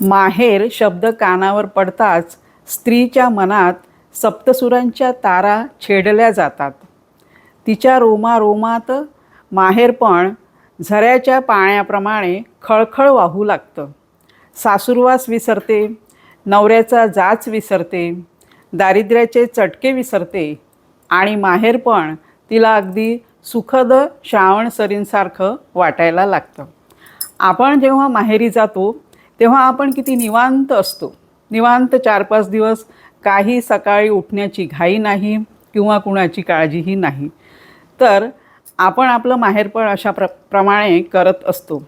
माहेर शब्द कानावर पडताच स्त्रीच्या मनात सप्तसुरांच्या तारा छेडल्या जातात. तिच्या रोमारोमात माहेरपण झऱ्याच्या पाण्याप्रमाणे खळखळ वाहू लागतं. सासूरवास विसरते नवऱ्याचा जाच विसरते दारिद्र्याचे चटके विसरते आणि माहेरपण तिला अगदी सुखद श्रावण सरींसारखं वाटायला लागतं. आपण जेव्हा माहेरी जातो तेव्हा आपण किती निवांत असतो. निवांत चार पाच दिवस काही सकाळी उठण्याची घाई नाही किंवा कुणाची काळजीही नाही. तर आपण आपलं माहेरपण अशा प्र प्रमाणे करत असतो.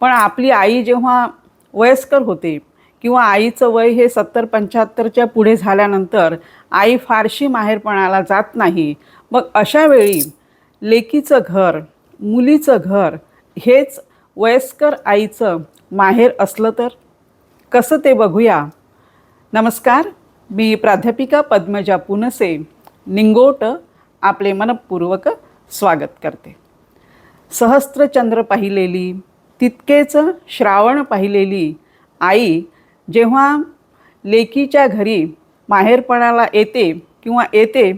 पण आपली आई जेव्हा वयस्कर होते किंवा आईचं वय हे सत्तर पंच्याहत्तरच्या पुढे झाल्यानंतर आई फारशी माहेरपणाला जात नाही. मग अशा वेळी लेकीचं घर मुलीचं घर हेच वयस्कर आईचं माहेर असलं तर? कसं ते बघूया? नमस्कार मी प्राध्यापिका पद्मजा पुनसे निंगोट आपले मनपूर्वक स्वागत करते. सहस्त्रचंद्र पाहिलेली तितकेच श्रावण पाहिलेली आई जेव्हा लेकीच्या घरी माहेरपणाला येते किंवा येते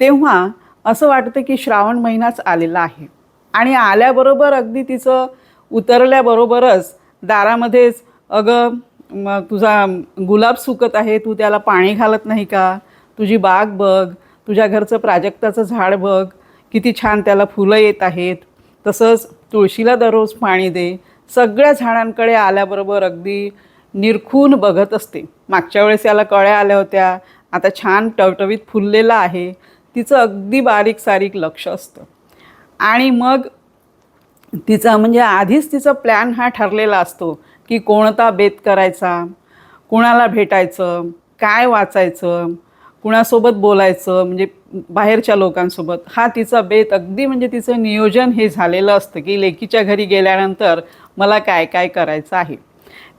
तेव्हा असं वाटतं की श्रावण महिनाच आलेला आहे. आणि आल्याबरोबर अगदी तिचं उतरल्याबरोबरच दारामध्येच अगं मग तुझा गुलाब सुकत आहे तू त्याला पाणी घालत नाही का? तुझी बाग बघ तुझ्या घरचं प्राजक्ताचं झाड बघ किती छान त्याला फुलं येत आहेत. तसंच तुळशीला दररोज पाणी दे. सगळ्या झाडांकडे आल्याबरोबर अगदी निरखून बघत असते. मागच्या वेळेस याला कळ्या आल्या होत्या. आता छान टवटवीत फुललेलं आहे. तिचं अगदी बारीक सारीक लक्ष असतं. आणि मग तिचा म्हणजे आधीच तिचा प्लॅन हा ठरलेला असतो. की कोणता बेत करायचा कुणाला भेटायचं काय वाचायचं कुणासोबत बोलायचं म्हणजे बाहेरच्या लोकांसोबत. हा तिचा बेत अगदी म्हणजे तिचं नियोजन हे झालेलं असतं की लेकीच्या घरी गेल्यानंतर मला काय काय करायचं आहे.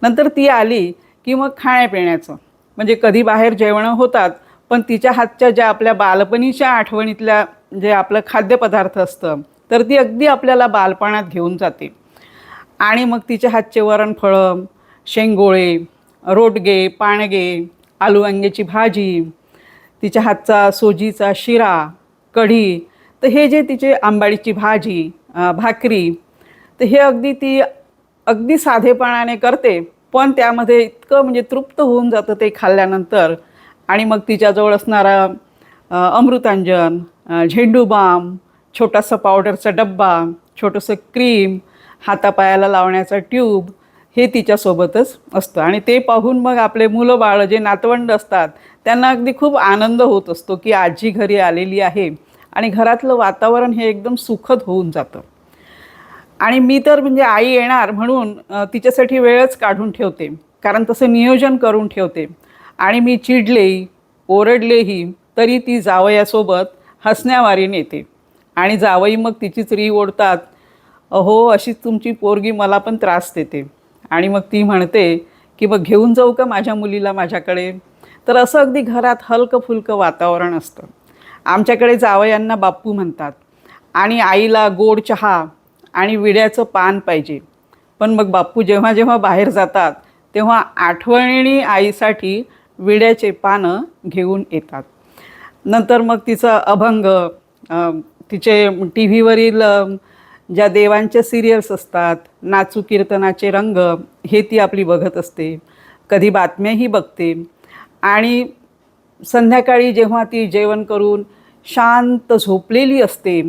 नंतर ती आली की मग खाण्यापिण्याचं. म्हणजे कधी बाहेर जेवणं होतात पण तिच्या हातच्या ज्या आपल्या बालपणीच्या आठवणीतल्या जे आपलं खाद्यपदार्थ असतं तर ती अगदी आपल्याला बालपणात घेऊन जाते. आणि मग तिच्या हातचे वरणफळं शेंगोळे रोटगे पाणगे आलू वांग्याची भाजी तिच्या हातचा सोजीचा शिरा कढी तर हे जे तिचे आंबाडीची भाजी भाकरी तर हे अगदी ती अगदी साधेपणाने करते पण त्यामध्ये इतकं म्हणजे तृप्त होऊन जातं ते खाल्ल्यानंतर. आणि मग तिच्याजवळ असणारा अमृतांजन झेंडूबाम छोटासा पावडरचा डब्बा छोटंसं क्रीम हातापायाला लावण्याचा ट्यूब हे तिच्यासोबतच असतं. आणि ते पाहून मग आपले मुलं बाळं जे नातवंड असतात त्यांना अगदी खूप आनंद होत असतो की आजी घरी आलेली आहे आणि घरातलं वातावरण हे एकदम सुखद होऊन जातं. आणि मी तर म्हणजे आई येणार म्हणून तिच्यासाठी वेळच काढून ठेवते. कारण तसं नियोजन करून ठेवते. आणि मी चिडलेही ओरडलेही तरी ती जावयासोबत हसण्यावारीने येते. आणि जावई मग तिचीच री ओढतात. अहो अशीच तुमची पोरगी मला पण त्रास देते. आणि मग ती म्हणते की मग घेऊन जाऊ का माझ्या मुलीला माझ्याकडे? तर असं अगदी घरात हलकं फुलकं वातावरण असतं. आमच्याकडे जावयांना बाप्पू म्हणतात. आणि आईला गोड चहा आणि विड्याचं पान पाहिजे. पण मग बाप्पू जेव्हा जेव्हा बाहेर जातात तेव्हा आठवणीने आईसाठी विड्याचे पानं घेऊन येतात. नंतर मग तिचं अभंग तिचे टी व्हीवरील ज्या देवांच्या सिरियल्स असतात नाचू कीर्तनाचे रंग हे ती आपली बघत असते. कधी बातम्याही बघते. आणि संध्याकाळी जेव्हा ती जेवण करून शांत झोपलेली असते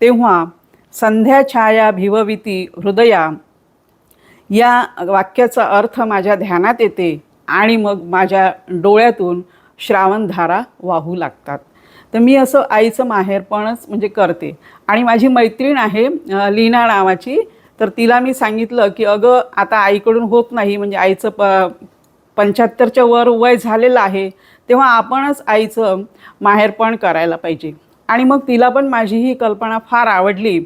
तेव्हा संध्या छाया भिवविती हृदया. या वाक्याचा अर्थ माझ्या ध्यानात येते आणि मग माझ्या डोळ्यातून श्रावणधारा वाहू लागतात. तर मी असं आईचं माहेरपणच म्हणजे करते. आणि माझी मैत्रीण आहे लीना नावाची. तर तिला मी सांगितलं की अगं आता आईकडून होत नाही म्हणजे आईचं प पंच्याहत्तरच्या वर वय झालेलं आहे तेव्हा आपणच आईचं माहेरपण करायला पाहिजे. आणि मग तिला पण माझी ही कल्पना फार आवडली.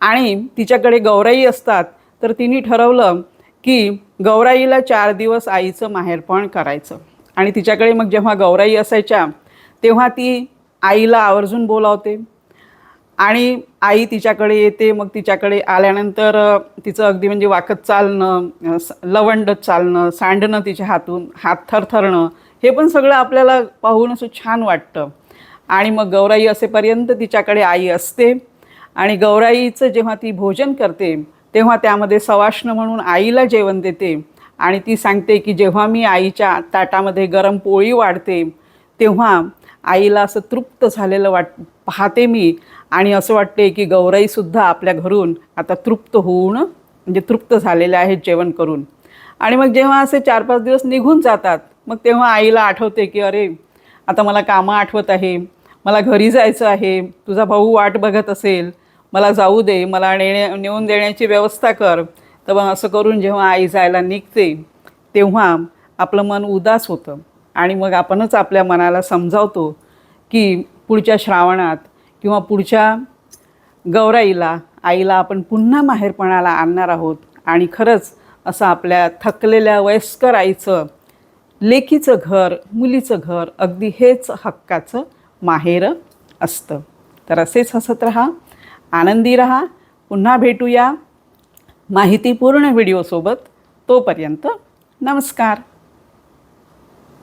आणि तिच्याकडे गौराई असतात तर तिने ठरवलं की गौराईला चार दिवस आईचं माहेरपण करायचं. आणि तिच्याकडे मग जेव्हा गौराई असायच्या तेव्हा ती आईला आवर्जून बोलावते. आणि आई तिच्याकडे येते मग तिच्याकडे आल्यानंतर तिचं अगदी म्हणजे वाकत चालणं लवंड स- चालणं सांडणं तिच्या हातून हात थरथरणं हे पण सगळं आपल्याला पाहून असं छान वाटतं. आणि मग गौराई असेपर्यंत तिच्याकडे आई असते. आणि गौराईचं जेव्हा ती भोजन करते तेव्हा त्यामध्ये सवाष्ण म्हणून आईला जेवण देते. आणि ती सांगते की जेव्हा मी आईच्या ताटामध्ये गरम पोळी वाढते तेव्हा आईला असं तृप्त झालेलं वाट पाहते मी. आणि असं वाटते की गौराईसुद्धा आपल्या घरून आता तृप्त होऊन म्हणजे तृप्त झालेल्या आहेत जेवण करून. आणि मग जेव्हा असे चार पाच दिवस निघून जातात मग तेव्हा आईला आठवते की अरे आता मला कामं आठवत आहे. मला घरी जायचं आहे. तुझा भाऊ वाट बघत असेल. मला जाऊ दे. मला नेण्या नेऊन देण्याची व्यवस्था कर. तर मग असं करून जेव्हा आई जायला निघते तेव्हा आपलं मन उदास होतं. आणि मग आपणच आपल्या मनाला समजावतो की पुढच्या श्रावणात किंवा पुढच्या गौराईला आईला आपण पुन्हा माहेरपणाला आणणार आहोत. आणि खरंच असं आपल्या थकलेल्या वयस्कर आईचं लेकीचं घर मुलीचं घर अगदी हेच हक्काचं माहेर असतं. तर असेच हसत राहा आनंदी राहा पुन्हा भेटूया. माहितीपूर्ण व्हिडिओसोबत तोपर्यंत नमस्कार.